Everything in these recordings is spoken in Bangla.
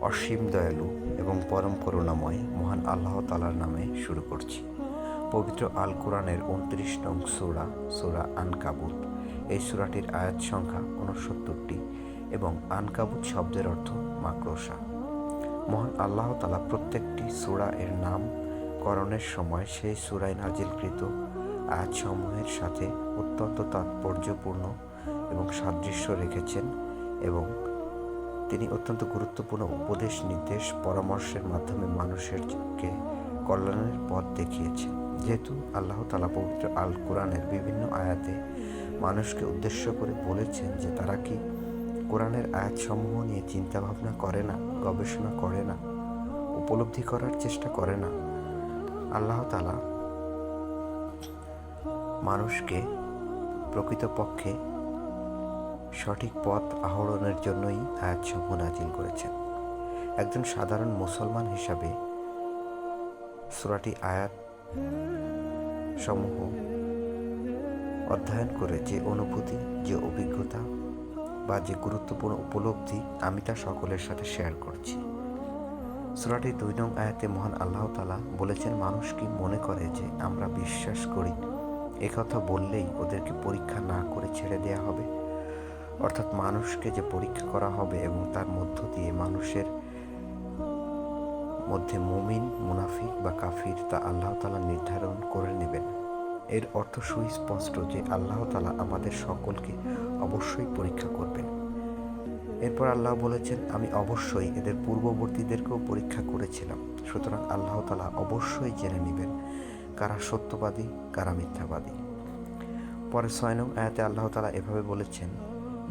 অসীম দয়ালু এবং পরম করুণাময় মহান আল্লাহ তালার নামে শুরু করছি। পবিত্র আল কোরআনের উনত্রিশ নং সুরা সুরা আনকাবুত। এই সুরাটির আয়াত সংখ্যা উনসত্তরটি এবং আনকাবুত শব্দের অর্থ মাকড়সা। মহান আল্লাহ তালা প্রত্যেকটি সুরা এর নাম করণের সময় সেই সুরায় নাজিলকৃত আয়াতসমূহের সাথে অত্যন্ত তাৎপর্যপূর্ণ এবং সাদৃশ্য রেখেছেন এবং তিনি অত্যন্ত গুরুত্বপূর্ণ উপদেশ, নির্দেশ, পরামর্শের মাধ্যমে মানুষেরকে কল্যাণের পথ দেখিয়েছেন। যেহেতু আল্লাহ তালা পবিত্র আল কোরআনের বিভিন্ন আয়াতে মানুষকে উদ্দেশ্য করে বলেছেন যে তারা কি কোরআনের আয়াতসমূহ নিয়ে চিন্তা ভাবনা করে না, গবেষণা করে না, উপলব্ধি করার চেষ্টা করে না, আল্লাহ তালা মানুষকে প্রকৃতপক্ষে সঠিক পথ আহরণের জন্যই আয়াতসমূহ নাজিল করেছেন। একজন সাধারণ মুসলমান হিসাবে সুরাটি আয়াত সমূহ অধ্যয়ন করে যে অনুভূতি, যে অভিজ্ঞতা বা যে গুরুত্বপূর্ণ উপলব্ধি আমি তা সকলের সাথে শেয়ার করছি। সুরাটি দুই নং আয়াতে মহান আল্লাহ তালা বলেছেন, মানুষ কি মনে করে যে আমরা বিশ্বাস করি? একথা বললেই ওদেরকে পরীক্ষা না করে ছেড়ে দেয়া হবে? অর্থাৎ মানুষকে যে পরীক্ষা করা হবে এবং তার মধ্য দিয়ে মানুষের মধ্যে মুমিন, মুনাফিক বা কাফির তা আল্লাহ তালা নির্ধারণ করে নেবেন। এর অর্থ সুস্পষ্ট যে আল্লাহ তালা আমাদের সকলকে অবশ্যই পরীক্ষা করবেন। এরপর আল্লাহ বলেছেন, আমি অবশ্যই এদের পূর্ববর্তীদেরকেও পরীক্ষা করেছিলাম। সুতরাং আল্লাহ তালা অবশ্যই জেনে নেবেন কারা সত্যবাদী, কারা মিথ্যাবাদী। পরে ছয় আয়াতে আল্লাহ তালা এভাবে বলেছেন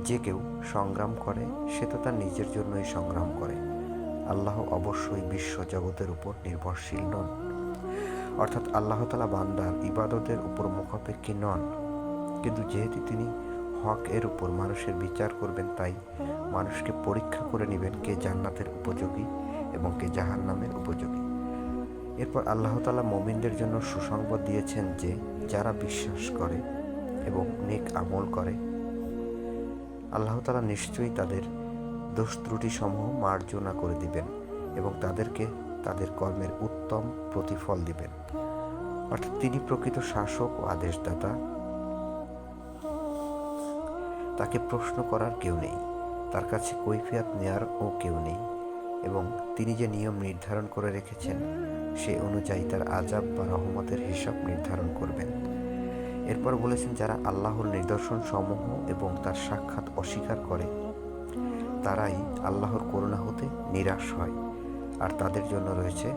যে কেউ সংগ্রাম করে, সে তো তার নিজের জন্যই সংগ্রাম করে। আল্লাহ অবশ্যই বিশ্ব জগতের উপর নির্ভরশীল নন। অর্থাৎ আল্লাহ তালা বান্দার ইবাদতের উপর মুখাপেক্ষী নন। কিন্তু যেহেতু তিনি হক এর উপর মানুষের বিচার করবেন, তাই মানুষকে পরীক্ষা করে নেবেন কে জান্নাতের উপযোগী এবং কে জাহান নামের উপযোগী। এরপর আল্লাহ তালা মোমিনদের জন্য সুসংবাদ দিয়েছেন যে, যারা বিশ্বাস করে এবং নেক আমল করে আল্লাহ তালা নিশ্চয়ই তাদের দোষ ত্রুটি সমূহ মার্জনা করে দিবেন এবং তাদেরকে তাদের কর্মের উত্তম প্রতিফল দিবেন। অর্থাৎ তিনি প্রকৃত শাসক ও আদেশদাতা। তাকে প্রশ্ন করার কেউ নেই, তার কাছে কৈফিয়াত নেয়ার ও কেউ নেই এবং তিনি যে নিয়ম নির্ধারণ করে রেখেছেন, সে অনুযায়ী তার আজাব বা রহমতের হিসাব নির্ধারণ করবেন। এরপর বলেছেন, যারা আল্লাহর নিদর্শন সমূহ এবং তার সাক্ষাৎ অস্বীকার করে, তারাই আল্লাহর করুণা হতে নিরাশ হয় আর তাদের জন্য রয়েছে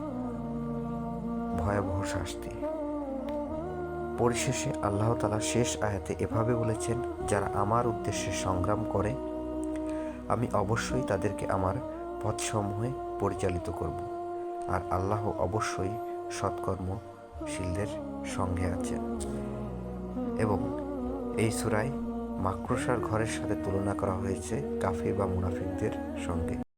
ভয়াবহ শাস্তি। পরিশেষে আল্লাহ তালা শেষ আয়াতে এভাবে বলেছেন, যারা আমার উদ্দেশ্যে সংগ্রাম করে, আমি অবশ্যই তাদেরকে আমার পথসমূহে পরিচালিত করব আর আল্লাহ অবশ্যই সৎকর্মশীলদের সঙ্গে আছেন। এবং এই সুরায় মাকড়সার ঘরের সাথে তুলনা করা হয়েছে কাফির বা মুনাফিকদের সঙ্গে।